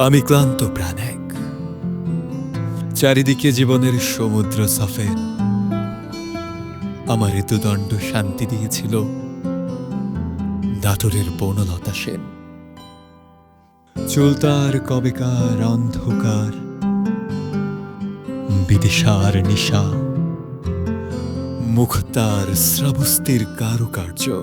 আমি ক্লান্ত প্রাণ এক। চারিদিকে জীবনের সমুদ্র সফের আমার ঋতুদণ্ড শান্তি দিয়েছিল। দাটরের বনলতা সেন। চুলতার কবেকার অন্ধকার। বিদিশার নিশা। মুখতার শ্রাবস্তির কারুকার্য।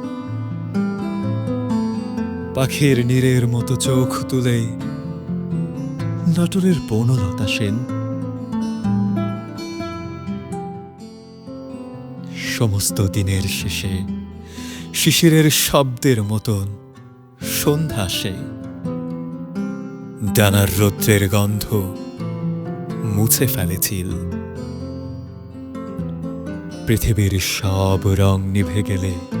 পাখির নীরের মতো চোখ তুলে। নটরের বনলতা সেন। সমস্ত দিনের শেষে শিশিরের শব্দের মতন সন্ধ্যা আসে ডানার রৌদ্রের গন্ধ মুছে ফেলেছিল পৃথিবীর সব রং নিভে গেলে